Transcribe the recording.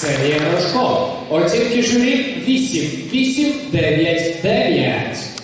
Ксенія Рожко. Оцінки журі 8, 8, 9, 9.